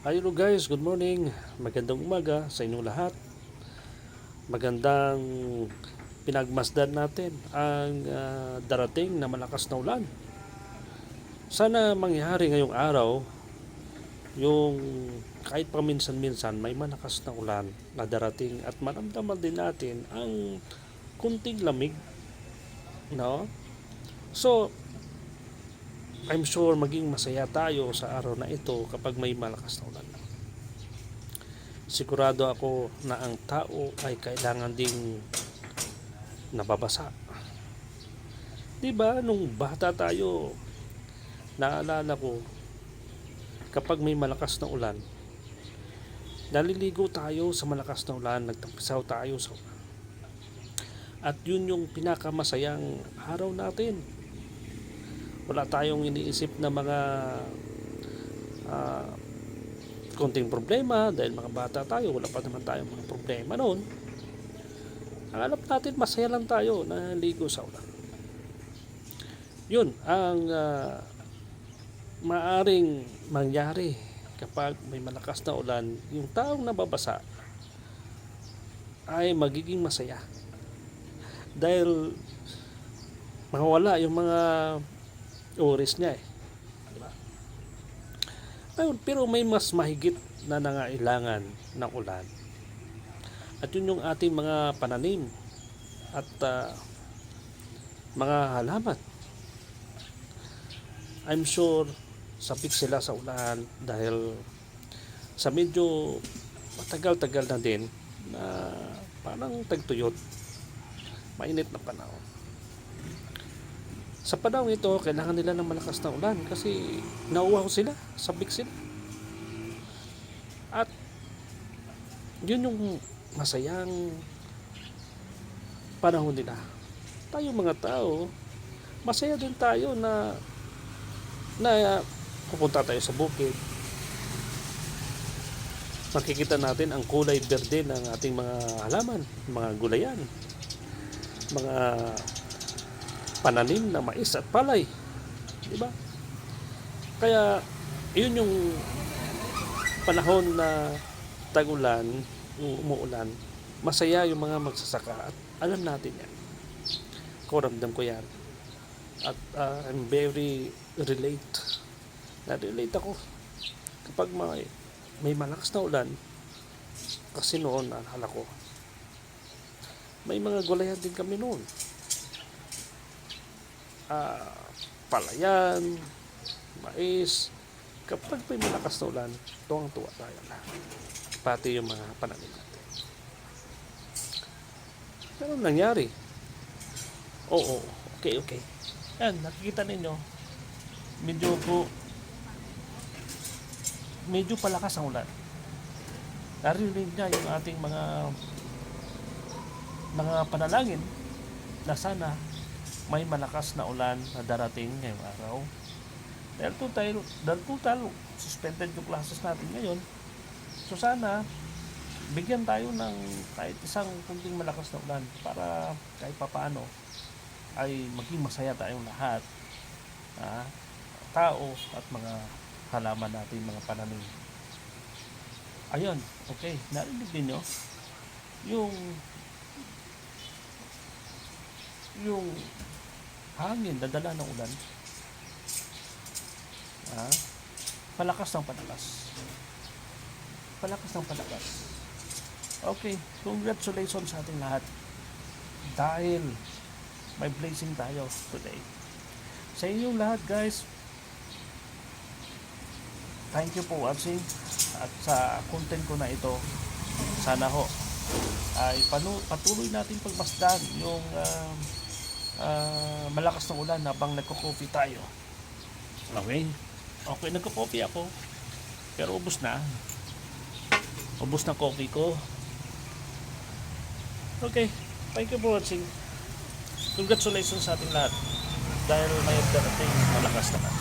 Hello guys, good morning. Magandang umaga sa inyong lahat. Magandang pinagmasdan natin ang ah, darating na malakas na ulan. Sana mangyari ngayong araw yung kahit paminsan-minsan may malakas na ulan na darating at maramdaman din natin ang kunting lamig. No? So, I'm sure maging masaya tayo sa araw na ito kapag may malakas na ulan. Sigurado ako na ang tao ay kailangan ding nababasa. 'Di ba nung bata tayo, naalala ko kapag may malakas na ulan, naliligo tayo sa malakas na ulan, nagtampisaw tayo sa ulan. At yun yung pinakamasayang araw natin wala tayong iniisip na mga ah, konting problema. Dahil mga bata tayo wala pa naman tayong mga problema noon. Ang alam natin masaya lang tayo na ligo sa ulan. Yun ang ah, maaring mangyari kapag may malakas na ulan. Yung taong nababasa ay magiging masaya. Dahil mawala yung mga oras niya eh. Diba? Pero may mas mahigit na nangailangan ng ulan. At yun yung ating mga pananim at ah, mga halaman. I'm sure sabik sila sa ulan dahil sa medyo matagal-tagal na din na parang tagtuyot mainit na panahon sa panahon ito, kailangan nila ng malakas na ulan kasi nauwaw sila, sabik sila. At yun yung masayang panahon nila. Tayo mga tao, masaya din tayo na na pupunta tayo sa bukid. Makikita natin ang kulay berde ng ating mga halaman, mga gulayan, mga pananim na mais at palay. Di ba? Kaya, yun yung panahon na tagulan, umuulan, masaya yung mga magsasaka at alam natin yan. Ko ramdam ko yan. At uh, I'm very relate. Na-relate ako kapag may, may malakas na ulan kasi noon, naalala ko, may mga gulayan din kami noon ah, palayan, mais, kapag may malakas na ulan, tuwang-tuwa tayo na. Pati yung mga pananim natin. Pero nangyari? Oo, okay, okay. Yan, nakikita ninyo, medyo po, medyo palakas ang ulan. Narinig niya yung ating mga mga panalangin na sana may malakas na ulan na darating ngayong araw. Dahil total, dahil total suspended yung classes natin ngayon. So sana, bigyan tayo ng kahit isang kunting malakas na ulan para kahit papaano ay maging masaya tayong lahat. Ha? Tao at mga halaman natin, mga pananim. Ayun, okay. Narinig din nyo yung yung hangin, dadala ng ulan. Ha? Palakas ng palakas. Palakas ng palakas. Okay, congratulations sa ating lahat. Dahil may blessing tayo today. Sa inyong lahat guys, thank you for watching at sa content ko na ito, sana ho ay patuloy natin pagmasdan yung uh, uh, malakas ng ulan habang nagko-coffee tayo. Okay? Okay, nagko-coffee ako. Pero ubos na. Ubos na coffee ko. Okay. Thank you for watching. Congratulations sa ating lahat. Dahil may darating malakas naman.